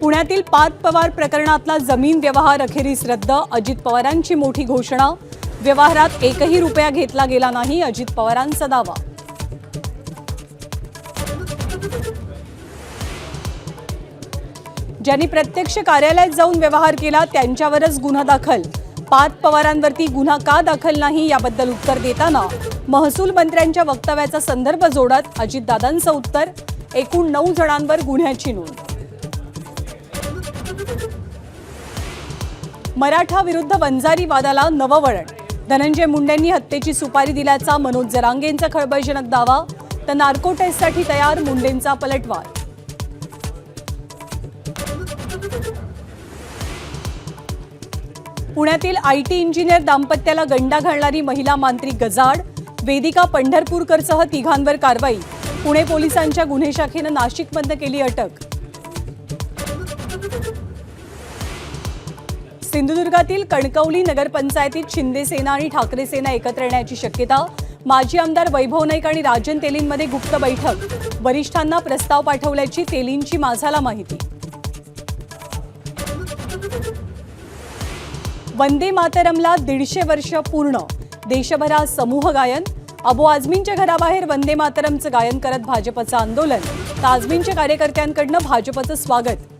पुण्यातील पार्थ पवार प्रकरणातला जमीन व्यवहार अखेरीस रद्द. अजित पवारांची मोठी घोषणा. व्यवहारात एकही रुपया घेतला गेला नाही अजित पवारांचा दावा. ज्यांनी प्रत्यक्ष कार्यालयात जाऊन व्यवहार केला त्यांच्यावरच गुन्हा दाखल. पाच पवारांवरती गुन्हा का दाखल नाही याबद्दल उत्तर देताना महसूल मंत्र्यांच्या वक्तव्याचा संदर्भ जोडत अजितदादांचं उत्तर. एकूण नऊ जणांवर गुन्ह्याची नोंद. मराठा विरुद्ध वंजारी वादाला नवं वळण. धनंजय मुंडेंनी हत्येची सुपारी दिल्याचा मनोज जरांगेंचा खळबळजनक दावा तर नार्को टेस्टसाठी तयार मुंडेंचा पलटवार. पुण्यातील आय टी इंजिनियर दाम्पत्याला गंडा घालणारी महिला मांत्रिक गजाड वेदिका पंढरपूरकरसह तिघांवर कारवाई पुणे पोलिसांच्या गुन्हे शाखेनं नाशिकमधनं केली अटक. सिंधुदुर्गातील कणकवली नगरपंचायतीत शिंदे सेना आणि ठाकरे सेना एकत्र येण्याची शक्यता माजी आमदार वैभव नाईक आणि राजन तेलींमध्ये गुप्त बैठक वरिष्ठांना प्रस्ताव पाठवल्याची तेलींची माझाला माहिती. वंदे मातरमला दीडशे वर्ष पूर्ण देशभरात समूह गायन अबू आझमींच्या घराबाहेर वंदे मातरमचं गायन करत भाजपचं आंदोलन तर आझमींच्या कार्यकर्त्यांकडनं भाजपचं स्वागत.